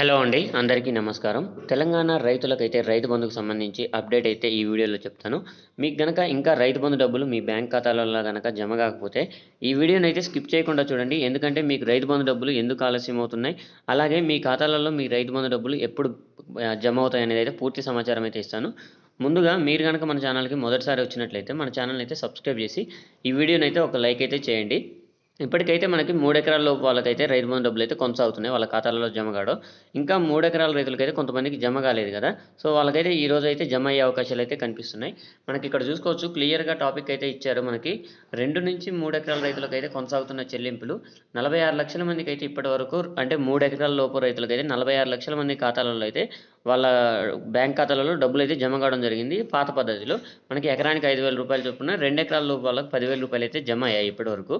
Hello అండి అందరికీ నమస్కారం. తెలంగాణ రైతులకైతే రైతు బంధుకు సంబంధించి అప్డేట్ అయితే ఈ వీడియోలో చెప్తాను. మీకు గనక ఇంకా రైతు బంధు డబ్బులు మీ బ్యాంక్ ఖాతాలలో కనుక జమ కాకపోతే ఈ వీడియోని అయితే స్కిప్ చేయకుండా చూడండి. ఎందుకంటే మీకు రైతు బంధు డబ్బులు ఎందుకు ఆలస్యం అవుతున్నాయి అలాగే మీ ఖాతాలలో మీ రైతు బంధు డబ్బులు ఎప్పుడు జమ అవుతాయి అనేది అయితే పూర్తి సమాచారం అయితే ఇస్తాను. ముందుగా మీరు కనుక మన ఛానల్కి మొదటిసారి వచ్చినట్లయితే మన ఛానల్ అయితే సబ్స్క్రైబ్ చేసి ఈ వీడియోని అయితే ఒక లైక్ అయితే చేయండి. ఇప్పటికైతే మనకి మూడు ఎకరాల లోపు వాళ్ళకైతే రైతు బంధు డబ్బులు అయితే కొనసాగుతున్నాయి. వాళ్ళ ఖాతాలలో జమ కావడం. ఇంకా మూడు ఎకరాల రైతులకైతే కొంతమందికి జమ కాలేదు కదా. సో వాళ్ళకైతే ఈ రోజు అయితే జమ అయ్యే అవకాశాలు అయితే కనిపిస్తున్నాయి. మనకి ఇక్కడ చూసుకోవచ్చు క్లియర్గా టాపిక్ అయితే ఇచ్చారు మనకి. రెండు నుంచి మూడు ఎకరాల రైతులకైతే కొనసాగుతున్న చెల్లింపులు. నలభై ఆరు లక్షల మందికి అయితే ఇప్పటి వరకు అంటే మూడు ఎకరాల లోపు రైతులకైతే నలభై ఆరు లక్షల మంది ఖాతాలలో అయితే వాళ్ళ బ్యాంక్ ఖాతాలలో డబ్బులు అయితే జమ కావడం జరిగింది పాత పద్ధతిలో. మనకి ఎకరానికి ఐదు వేల రూపాయలు చొప్పున రెండు ఎకరాల లోపు వాళ్ళకి పదివేల రూపాయలు అయితే జమ అయ్యాయి ఇప్పటి వరకు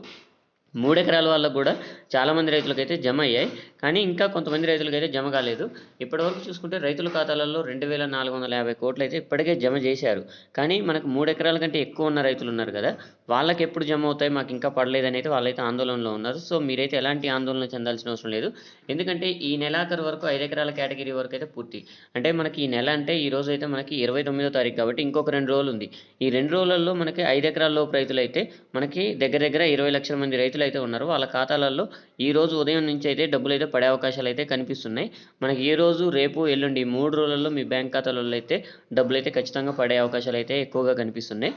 మూడెకరాల వల్ల వాళ్ళకు కూడా చాలామంది రైతులకైతే జమ అయ్యాయి. కానీ ఇంకా కొంతమంది రైతులకైతే జమ కాలేదు. ఇప్పటివరకు చూసుకుంటే రైతుల ఖాతాలలో రెండు వేల నాలుగు వందల యాభై కోట్లు అయితే ఇప్పటికే జమ చేశారు. కానీ మనకు మూడెకరాల కంటే ఎక్కువ ఉన్న రైతులు ఉన్నారు కదా వాళ్ళకి ఎప్పుడు జమ అవుతాయి మాకు ఇంకా పడలేదని అయితే వాళ్ళైతే ఆందోళనలో ఉన్నారు. సో మీరైతే ఎలాంటి ఆందోళన చెందాల్సిన అవసరం లేదు. ఎందుకంటే ఈ నెలాఖరు వరకు ఐదు ఎకరాల కేటగిరీ వరకు అయితే పూర్తి. అంటే మనకి ఈ నెల అంటే ఈ రోజు అయితే మనకి ఇరవై తొమ్మిదో తారీఖు కాబట్టి ఇంకొక రెండు రోజులు ఉంది. ఈ రెండు రోజులలో మనకి ఐదు ఎకరాల లోపు రైతులు అయితే మనకి దగ్గర దగ్గర ఇరవై లక్షల మంది రైతులు అయితే ఉన్నారు. వాళ్ళ ఖాతాలలో ఈ రోజు ఉదయం నుంచి అయితే డబ్బులు అయితే పడే అవకాశాలు అయితే కనిపిస్తున్నాయి. మనకి ఈ రోజు రేపు ఎల్లుండి మూడు రోజులలో మీ బ్యాంక్ ఖాతాలలో అయితే డబ్బులు అయితే ఖచ్చితంగా పడే అవకాశాలు అయితే ఎక్కువగా కనిపిస్తున్నాయి.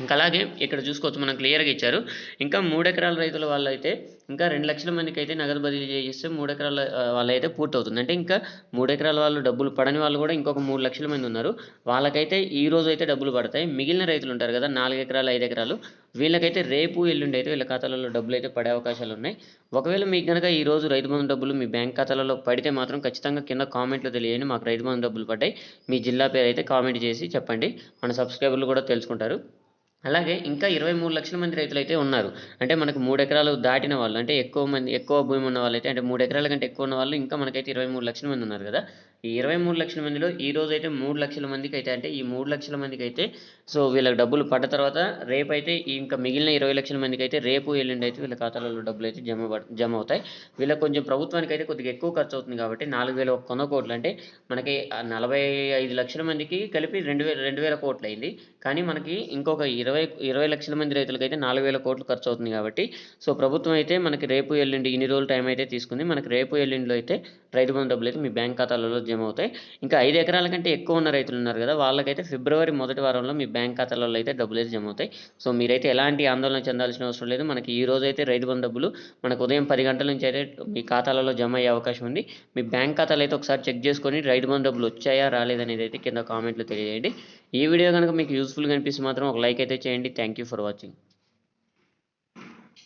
ఇంకా అలాగే ఇక్కడ చూసుకోవచ్చు మనం క్లియర్గా ఇచ్చారు. ఇంకా మూడు ఎకరాల రైతుల వాళ్ళైతే ఇంకా రెండు లక్షల మందికి అయితే నగదు బదిలీ చేస్తే మూడు ఎకరాల వాళ్ళైతే పూర్తి అవుతుంది అంటే ఇంకా మూడు ఎకరాల వాళ్ళు డబ్బులు పడని వాళ్ళు కూడా ఇంకొక మూడు లక్షల మంది ఉన్నారు. వాళ్ళకైతే ఈ రోజు అయితే డబ్బులు పడతాయి. మిగిలిన రైతులు ఉంటారు కదా నాలుగు ఎకరాలు ఐదు ఎకరాలు. వీళ్ళకైతే రేపు ఎల్లుండి అయితే వీళ్ళ ఖాతాలలో డబ్బులు అయితే పడే అవకాశాలు ఉన్నాయి. ఒకవేళ మీకు కనుక ఈ రోజు రైతు బంధు డబ్బులు మీ బ్యాంక్ ఖాతాలలో పడితే మాత్రం ఖచ్చితంగా కింద కామెంట్లో తెలియని మాకు రైతు బంధు డబ్బులు పడ్డాయి. మీ జిల్లా పేరు అయితే కామెంట్ చేసి చెప్పండి. మన సబ్స్క్రైబర్లు కూడా తెలుసుకుంటారు. అలాగే ఇంకా ఇరవై మూడు లక్షల మంది రైతులు అయితే ఉన్నారు. అంటే మనకు మూడు ఎకరాలు దాటిన వాళ్ళు అంటే ఎక్కువ మంది ఎక్కువ భూమి ఉన్న వాళ్ళైతే అంటే మూడు ఎకరాల కంటే ఎక్కువ ఉన్న వాళ్ళు ఇంకా మనకైతే ఇరవై మూడు లక్షల మంది ఉన్నారు కదా. ఈ ఇరవై మూడు లక్షల మందిలో ఈ రోజు అయితే మూడు లక్షల మందికి అయితే అంటే ఈ మూడు లక్షల మందికి అయితే సో వీళ్ళకి డబ్బులు పడ్డ తర్వాత రేపు అయితే ఇంకా మిగిలిన ఇరవై లక్షల మందికి అయితే రేపు ఎల్లుండి అయితే వీళ్ళ ఖాతాలలో డబ్బులు అయితే జమ జమ అవుతాయి. వీళ్ళకి కొంచెం ప్రభుత్వానికి అయితే కొద్దిగా ఎక్కువ ఖర్చు అవుతుంది కాబట్టి నాలుగు వేల ఒక వంద కోట్లు అంటే మనకి నలభై ఐదు లక్షల మందికి కలిపి రెండు వేల రెండు వేల కోట్లు అయింది. కానీ మనకి ఇంకొక ఇరవై ఇరవై లక్షల మంది రైతులకి అయితే నాలుగు వేల కోట్లు ఖర్చు అవుతుంది కాబట్టి సో ప్రభుత్వం అయితే మనకి రేపు ఎల్లుండి ఇన్ని రోజులు టైం అయితే తీసుకుంది. మనకి రేపు ఎల్లుండిలో అయితే రైతు బంధు డబ్బులు అయితే మీ బ్యాంక్ ఖాతాలలో జమ అవుతాయి ఇంకా ఐదు ఎకరాల కంటే ఎక్కువ ఉన్న రైతులు ఉన్నారు కదా వాళ్ళకైతే ఫిబ్రవరి మొదటి వారంలో మీ బ్యాంక్ ఖాతాలలో అయితే డబ్బులు అయితే జమ అవుతాయి సో మీరైతే ఎలాంటి ఆందోళన చెందాల్సిన అవసరం లేదు. మనకి ఈ రోజు అయితే రైతు బంధు డబ్బులు మనకు ఉదయం పది గంటల నుంచి అయితే మీ ఖాతాలలో జమ అయ్యే అవకాశం ఉంది. మీ బ్యాంక్ ఖాతాలు అయితే ఒకసారి చెక్ చేసుకొని రైతు బంధు డబ్బులు వచ్చాయా రాలేదనేది అయితే కింద కామెంట్లో తెలియజేయండి. ఈ వీడియో కనుక మీకు యూస్ఫుల్గా అనిపిస్తే మాత్రం ఒక లైక్ అయితే చేయండి. Thank you for watching.